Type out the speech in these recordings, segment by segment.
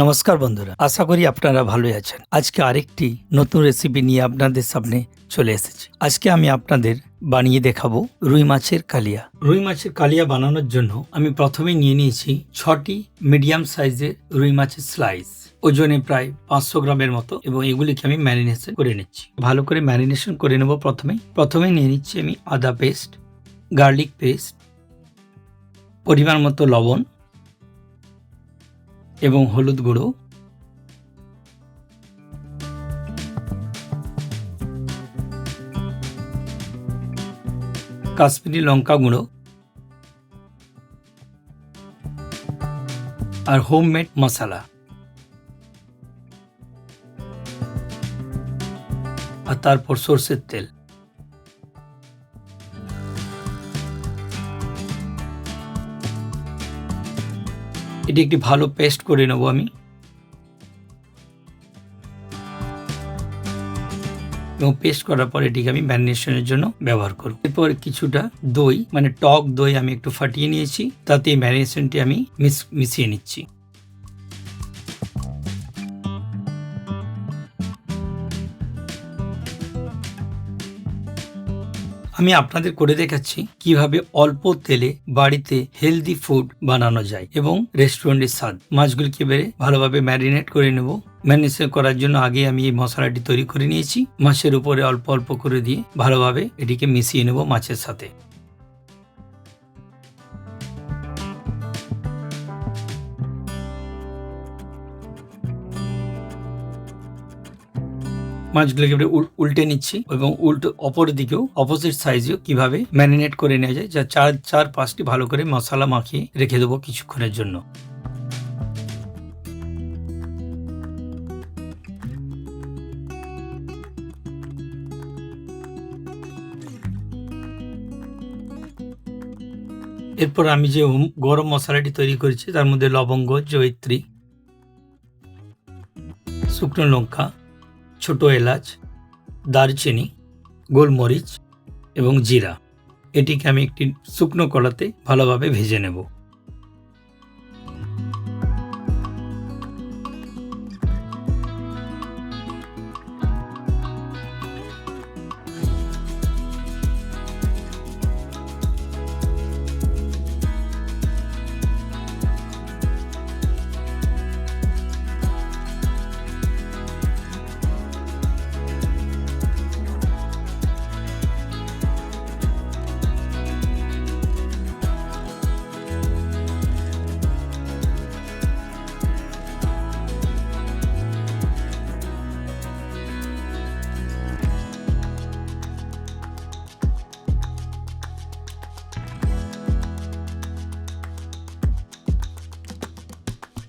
নমস্কার বন্ধুরা, আশা করি আপনারা ভালোই আছেন। আজকে আরেকটি নতুন রেসিপি নিয়ে আপনাদের সামনে চলে এসেছি। আজকে আমি আপনাদের বানিয়ে দেখাবো রুই মাছের কালিয়া। রুই মাছের কালিয়া বানানোর জন্য আমি প্রথমে নিয়ে নিয়েছি ছটি মিডিয়াম সাইজের রুই মাছের স্লাইস ওজনে প্রায় পাঁচশো গ্রামের মতো এবং এগুলিকে আমি ম্যারিনেশন করে নিচ্ছি। ভালো করে ম্যারিনেশন করে নেব প্রথমে। প্রথমে নিয়ে নিচ্ছি আমি আদা পেস্ট গার্লিক পেস্ট পরিমাণ মতো লবণ এবং হলুদ গুঁড়ো। কাশ্মীরি লঙ্কা গুঁড়ো। আর হোমমেড মশলা। আর তারপর সর্ষের তেল। এটি একটি ভালো পেস্ট করে নেব আমি। এবং পেস্ট করার পর এটিকে আমি ম্যারিনেশনের জন্য ব্যবহার করব। এরপর কিছুটা দই মানে টক দই আমি একটু ফাটিয়ে নিয়েছি, তাতে ম্যারিনেশনটি আমি মিশিয়ে নিচ্ছি। আমি আপনাদের করে দেখাচ্ছি কীভাবে অল্প তেলে বাড়িতে হেলদি ফুড বানানো যায় এবং রেস্টুরেন্টের স্বাদ। মাছগুলিকে বেড়ে ভালোভাবে ম্যারিনেট করে নেব। ম্যারিনেশন করার জন্য আগে আমি এই মশলাটি তৈরি করে নিয়েছি। মাছের উপরে অল্প অল্প করে দিয়ে ভালোভাবে এটিকে মিশিয়ে নেব মাছের সাথে। মাছগুলোকে উল্টে নিচ্ছি এবং উল্টো অপর দিকেও অপোজিট সাইজেও কীভাবে ম্যারিনেট করে নেওয়া যায়, যা চার চার পাঁচটি ভালো করে মশলা মাখিয়ে রেখে দেবো কিছুক্ষণের জন্য। এরপর আমি যে গরম মশলাটি তৈরি করেছি, তার মধ্যে লবঙ্গ, জয়িত্রী, শুকনো লঙ্কা ছোট এলাচ দারচিনি গোলমরিচ এবং জিরা। এটিকে আমি একটি শুকনো কড়াতে ভালোভাবে ভেজে নেব।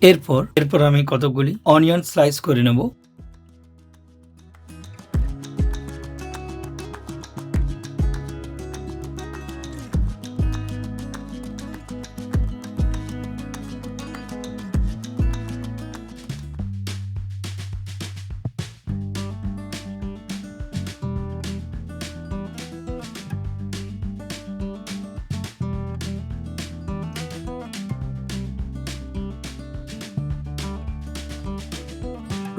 এরপর এরপর আমি কতগুলি অনিয়ন স্লাইস করে নেব।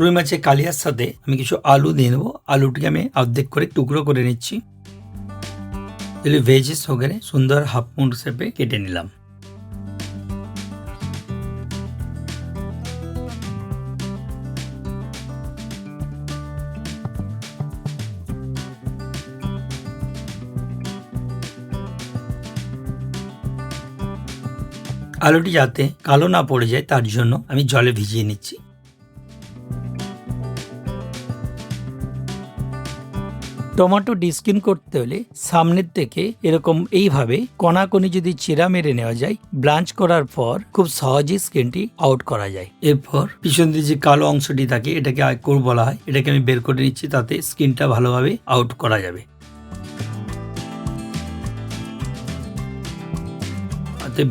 রুই মাছের কালিয়ার সাথে আমি কিছু আলু দিয়ে নেব আলুটিকে আমি অর্ধেক করে টুকরো করে নিচ্ছি। তাহলে ভেজে সহকারে সুন্দর হাফ পুন্ড শেপে কেটে নিলাম। আলুটি যাতে কালো না পড়ে যায়, তার জন্য আমি জলে ভিজিয়ে নিচ্ছি। টমেটো ডিস্কিন করতে হলে সামনের থেকে এরকম এইভাবে কণাকণি যদি চিরা মেরে নেওয়া যায়, ব্লাঞ্চ করার পর খুব সহজেই স্কিনটি আউট করা যায়। এরপর পিছন দিয়ে যে কালো অংশটি থাকে, এটাকে আয়কর বলা হয়। এটাকে আমি বের করে নিচ্ছি, তাতে স্কিনটা ভালোভাবে আউট করা যাবে।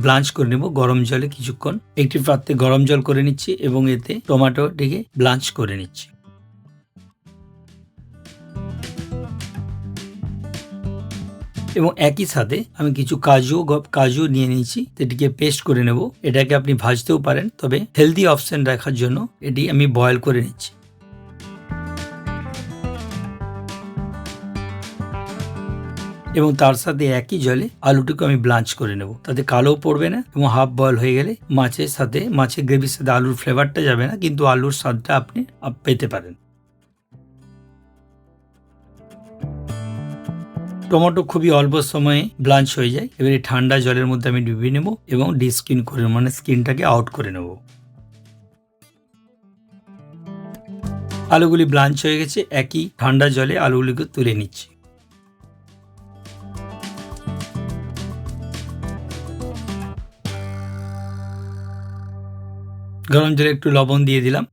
ব্লাঞ্চ করে নেব গরম জলে কিছুক্ষণ। একটি পাত্রে গরম জল করে নিচ্ছি এবং এতে টমেটোটিকে ব্লাঞ্চ করে নিচ্ছি। এবং একই সাথে আমি কিছু কাজু কাজু নিয়ে নিয়েছি এটিকে পেস্ট করে নেব। এটাকে আপনি ভাজতেও পারেন, তবে হেলদি অপশন রাখার জন্য এটি আমি বয়েল করে নিচ্ছি। এবং তার সাথে একই জলে আলুটুকু আমি ব্লাঞ্চ করে নেব। তাতে কালোও পড়বে না এবং হাফ বয়েল হয়ে গেলে মাছের সাথে, মাছের গ্রেভির সাথে আলুর ফ্লেভারটা যাবে না, কিন্তু আলুর স্বাদটা আপনি পেতে পারেন। টমেটো খুবই অল্প সময়ে ব্লাঞ্চ হয়ে যায়। এবারে ঠান্ডা জলের মধ্যে আমি ডুবিয়ে নেব এবং ডিস্কিন করে মানে স্কিনটাকে আউট করে নেব। আলুগুলি ব্লাঞ্চ হয়ে গেছে, একই ঠান্ডা জলে আলুগুলিকে তুলে নিচ্ছি। গরম জলে একটু লবণ দিয়ে দিলাম।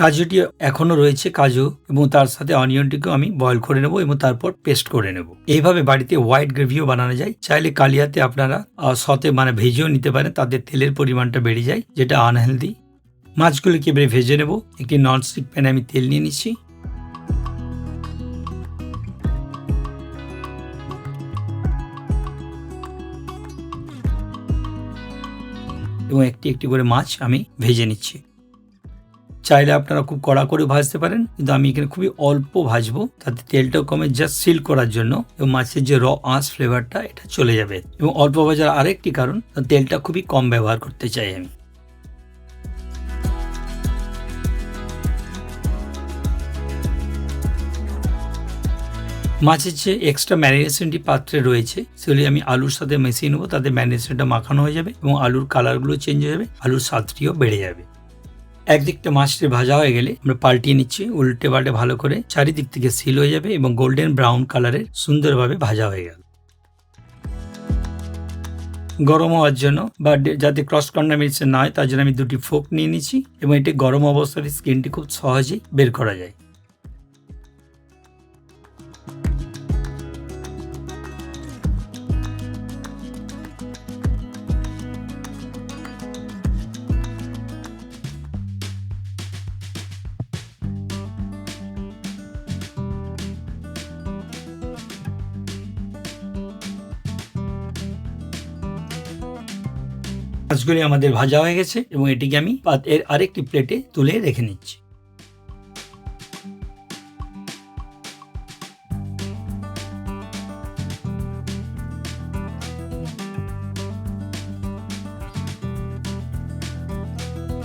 কাজুটি এখনও রয়েছে কাজু এবং তার সাথে অনিয়নটিকেও আমি বয়ল করে নেব এবং তারপর পেস্ট করে নেব। এইভাবে বাড়িতে হোয়াইট গ্রেভিও বানানো যায়। চাইলে কালিয়াতে আপনারা সতে মানে ভেজেও নিতে পারেন তাদের তেলের পরিমাণটা বেড়ে যায়, যেটা আনহেলদি মাছগুলিকে এবারে ভেজে নেব। একটি ননস্টিক প্যানে আমি তেল নিয়ে নিচ্ছি। এবং একটি একটি করে মাছ আমি ভেজে নিচ্ছি। চাইলে আপনারা খুব কড়া করে ভাজতে পারেন, কিন্তু আমি এখানে খুবই অল্প ভাজবো। তাতে তেলটাও কমে জাস্ট সিল করার জন্য এবং মাছের যে র আঁশ ফ্লেভারটা এটা চলে যাবে। এবং অল্প ভাজার আরেকটি কারণ, তেলটা খুবই কম ব্যবহার করতে চাই আমি। মাছের যে এক্সট্রা ম্যারিনেশনটি পাত্রে রয়েছে, সেগুলি আমি আলুর সাথে মিশিয়ে নেব, তাতে ম্যারিনেশনটা মাখানো হয়ে যাবে এবং আলুর কালারগুলো চেঞ্জ হয়ে যাবে, আলুর স্বাদটিও বেড়ে যাবে। একদিকটা মাছটি ভাজা হয়ে গেলে আমরা পাল্টিয়ে নিচ্ছি, উল্টে পাল্টে ভালো করে চারিদিক থেকে সিল হয়ে যাবে এবং গোল্ডেন ব্রাউন কালারের সুন্দরভাবে ভাজা হয়ে গেল। গরম হওয়ার জন্য বা যাতে ক্রস কন্ডামিনেশন না হয়, তার জন্য আমি দুটি ফোক নিয়ে নিচ্ছি এবং এটি গরম অবস্থায় স্কিনটি খুব সহজেই বের করা যায়। মাছগুলি আমাদের ভাজা হয়ে গেছে এবং এটিকে আমি এর আরেকটি প্লেটে তুলে রেখে নিচ্ছি।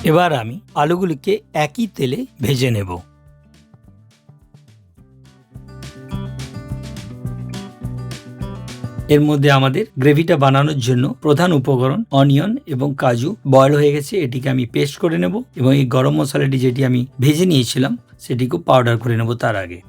এবার আমি আলুগুলিকে একই তেলে ভেজে নেব। এর মধ্যে আমাদের গ্রেভিটা বানানোর জন্য প্রধান উপকরণ অনিয়ন এবং কাজু বয়ল হয়ে গেছে। এটিকে আমি পেস্ট করে নেব এবং এই গরম মশলাটি যেটি আমি ভেজে নিয়েছিলাম, সেটিকেও পাউডার করে নেব তার আগে।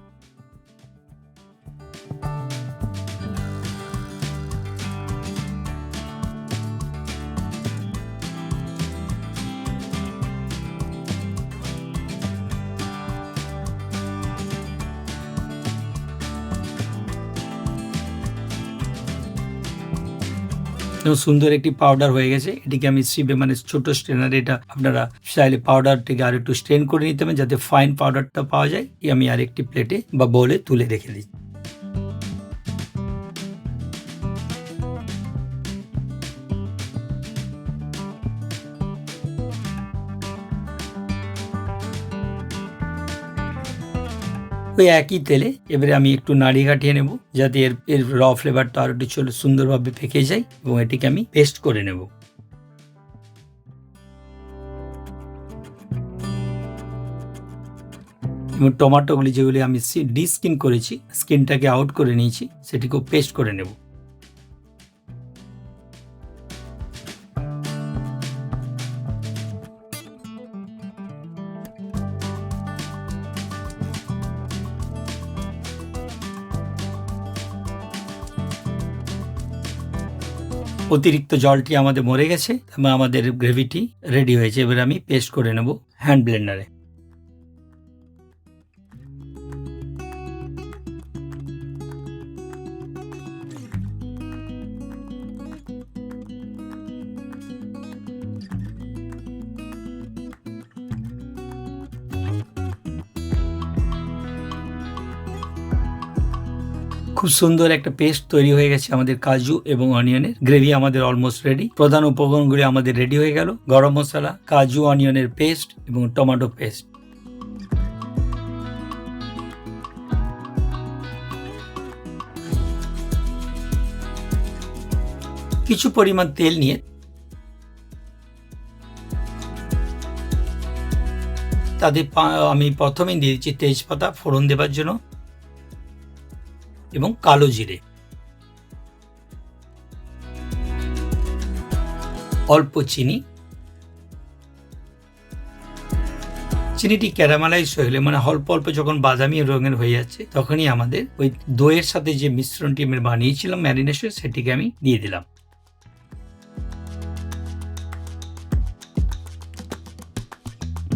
সুন্দর একটি পাউডার হয়ে গেছে। এটিকে আমি শিবে মানে ছোট স্ট্রেনার এটা আপনারা চাইলে পাউডারটিকে আর একটু স্ট্রেন করে নিতে হবে যাতে ফাইন পাউডারটা পাওয়া যায়। আমি আরেকটি প্লেটে বা বলে তুলে রেখে দিই ওই একই তেলে এবারে আমি একটু নাড়ি কাটিয়ে নেব যাতে এর এর র ফ্লেভারটা আরও একটু সুন্দরভাবে পেকে যায় এবং এটিকে আমি পেস্ট করে নেব। এবং টমাটোগুলি যেগুলি আমি ডিস্কিন করেছি স্কিনটাকে আউট করে নিয়েছি, সেটিকেও পেস্ট করে নেব। অতিরিক্ত জলটি আমাদের মরে গেছে আমাদের গ্রেভিটি রেডি হয়েছে। এবার আমি পেস্ট করে নেব হ্যান্ড ব্লেন্ডারে খুব সুন্দর একটা পেস্ট তৈরি হয়ে গেছে আমাদের কাজু এবং অনিয়নের। গ্রেভি আমাদের অলমোস্ট রেডি প্রধান উপকরণগুলি আমাদের রেডি হয়ে গেল। গরম মশলা, কাজু, অনিয়নের পেস্ট এবং টমেটো পেস্ট কিছু পরিমাণ তেল নিয়ে তাদের আমি প্রথমেই দিয়ে দিচ্ছি তেজপাতা ফোড়ন দেবার জন্য। এবং কালো জিরে। অল্প চিনি। চিনিটি ক্যারামেলাইজ হয়ে গেলে মানে অল্প অল্প যখন বাদামি রঙের হয়ে যাচ্ছে, তখনই আমাদের ওই দইয়ের সাথে যে মিশ্রণটি আমি বানিয়েছিলাম ম্যারিনেশন, সেটিকে আমি দিয়ে দিলাম।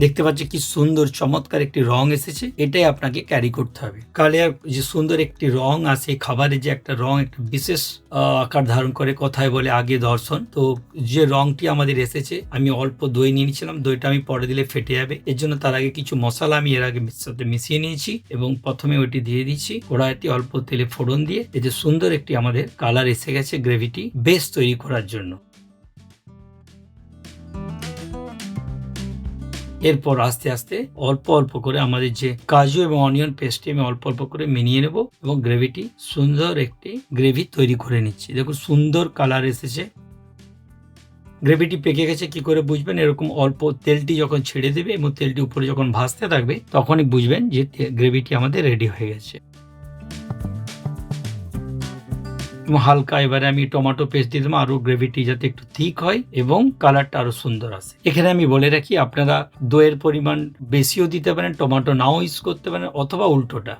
দেখতে পাচ্ছি কি সুন্দর, চমৎকার একটি রং এসেছে। এটাই আপনাকে ক্যারি করতে হবে। কালিয়ার যে সুন্দর একটি রং আসে খাবারে যে একটা রং, একটা বিশেষ আকার ধারণ করে কথায় বলে আগে দর্শন। তো যে রংটি আমাদের এসেছে, আমি অল্প দই নিয়ে নিয়েছিলাম। দইটা আমি পরে দিলে ফেটে যাবে। এর জন্য তার আগে কিছু মশলা আমি এর আগে সাথে মিশিয়ে নিয়েছি এবং প্রথমে ওইটি দিয়ে দিচ্ছি কড়াইতে অল্প তেলে ফোড়ন দিয়ে। এতে সুন্দর একটি আমাদের কালার এসে গেছে গ্রেভিটি, বেশ তৈরি করার জন্য। এরপর আস্তে আস্তে অল্প অল্প করে আমাদের যে কাজু এবং অনিয়ন পেস্টটি আমি অল্প অল্প করে মিনিয়ে নেব এবং গ্রেভিটি সুন্দর একটি গ্রেভি তৈরি করে নিচ্ছি। দেখুন, সুন্দর কালার এসেছে। গ্রেভিটি পেকে গেছে, কি করে বুঝবেন? এরকম অল্প তেলটি যখন ছেড়ে দেবে এবং তেলটি উপরে যখন ভাসতে থাকবে, তখনই বুঝবেন যে গ্রেভিটি আমাদের রেডি হয়ে গেছে। হালকা, এবারে আমি টমেটো পেস্ট দিয়ে দেবো আরও গ্রেভিটি যাতে একটু থিক হয় এবং কালারটা আরও সুন্দর আসে। এখানে আমি বলে রাখি, আপনারা দইয়ের পরিমাণ বেশিও দিতে পারেন, টমেটো নাও ইউজ করতে পারেন, অথবা উল্টোটা।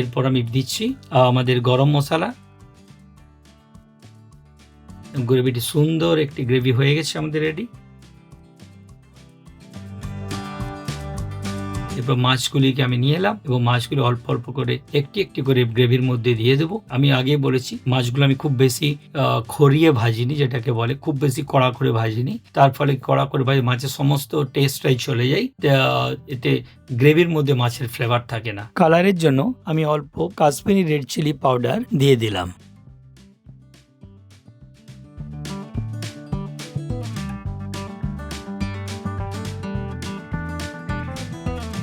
এরপর আমি দিচ্ছি আমাদের গরম মশলা। গ্রেভিটি সুন্দর, একটি গ্রেভি হয়ে গেছে আমাদের রেডি এরপর মাছগুলিকে আমি নিয়ে এলাম এবং মাছগুলি অল্প অল্প করে একটি একটি করে গ্রেভির মধ্যে দিয়ে দেবো। আমি আগে বলেছি, মাছগুলো আমি খুব বেশি খড়িয়ে ভাজিনি, যেটাকে বলে, খুব বেশি কড়া করে ভাজিনি। তার ফলে কড়া করে ভাজি, মাছের সমস্ত টেস্টটাই চলে যায় এতে গ্রেভির মধ্যে মাছের ফ্লেভার থাকে না। কালারের জন্য আমি অল্প কাশ্মীরি রেড চিলি পাউডার দিয়ে দিলাম।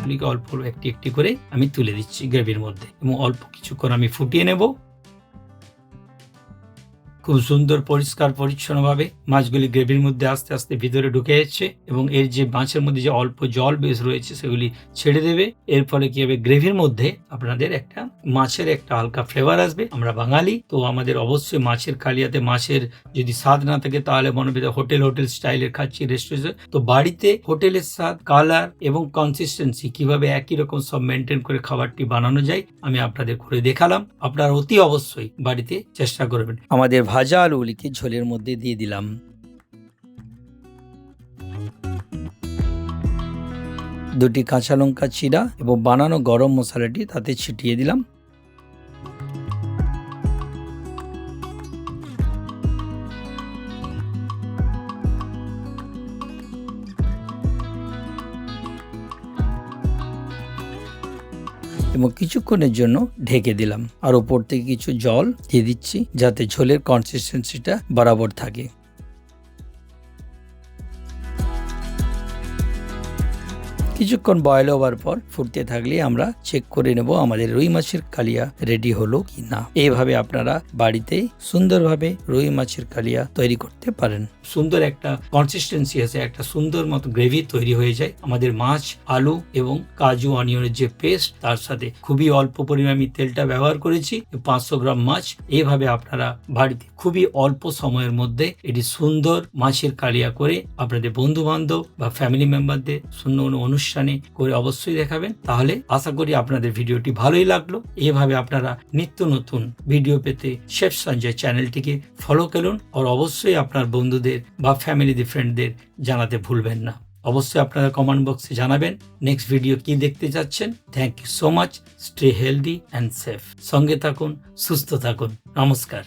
অল্প অল্প একটি একটি করে আমি তুলে দিচ্ছি গ্রেভির মধ্যে এবং অল্প কিছুক্ষণ আমি ফুটিয়ে নেব। খুব সুন্দর, পরিষ্কার, পরিচ্ছন্নভাবে মাছগুলি গ্রেভির মধ্যে আস্তে আস্তে ভিতরে ঢুকে যাচ্ছে এবং এর যে মাছের মধ্যে যে অল্প জল বেশ রয়েছে সেগুলি ছেড়ে দেবে। এর ফলে কি হবে? গ্রেভির মধ্যে আপনাদের একটা মাছের একটা হালকা ফ্লেভার আসবে। আমরা বাঙালি, তো আমাদের অবশ্যই মাছের কালিয়াতে মাছের যদি স্বাদ না থাকে তাহলে মনে হবে হোটেল হোটেল স্টাইলের খাচ্ছি রেস্টুরেন্ট তো বাড়িতে হোটেলের স্বাদ কালার এবং কনসিস্টেন্সি কীভাবে একই রকম সব মেনটেন করে খাবারটি বানানো যায়, আমি আপনাদের করে দেখালাম। আপনারা অতি অবশ্যই বাড়িতে চেষ্টা করবেন। আমাদের ভাজা আলুগুলিকে ঝোলের মধ্যে দিয়ে দিলাম। দুটি কাঁচা লঙ্কা চিরা এবং বানানো গরম মশলাটি তাতে ছিটিয়ে দিলাম। এবং কিছুক্ষণের জন্য ঢেকে দিলাম। আর ওপর থেকে কিছু জল দিয়ে দিচ্ছি যাতে ঝোলের কনসিস্টেন্সিটা বরাবর থাকে। কিছুক্ষণ বয়েল হওয়ার পর ফুটতে থাকলে আমরা চেক করে নেব আমাদের রুই মাছের কালিয়া রেডি হলো কি না। এইভাবে আপনারা বাড়িতে সুন্দরভাবে রুই মাছের কালিয়া তৈরি করতে পারেন। সুন্দর একটা কনসিস্টেন্সি আছে, একটা সুন্দর মতো গ্রেভি তৈরি হয়ে যায়। আমাদের মাছ, আলু এবং কাজু, অনিয়নের যে পেস্ট তার সাথে খুবই অল্প পরিমাণে আমি তেলটা ব্যবহার করেছি, পাঁচশো গ্রাম মাছ। এইভাবে আপনারা বাড়িতে খুবই অল্প সময়ের মধ্যে এটি সুন্দর মাছের কালিয়া করে আপনাদের বন্ধু বান্ধব বা ফ্যামিলি মেম্বারদের শূন্য কোনো অনুষ্ঠানে করে অবশ্যই দেখাবেন। তাহলে আশা করি আপনাদের ভিডিওটি ভালোই লাগল। এভাবে আপনারা নিত্য নতুন ভিডিও পেতে শেফ সঞ্জয় চ্যানেলটিকে ফলো করুন আর অবশ্যই আপনার বন্ধুদের বা ফ্যামিলি ফ্রেন্ডদের জানাতে ভুলবেন না। অবশ্যই আপনারা কমেন্ট বক্সে জানাবেন নেক্সট ভিডিও কি দেখতে চাচ্ছেন। Thank you so much stay healthy and safe সঙ্গে থাকুন, সুস্থ থাকুন। নমস্কার।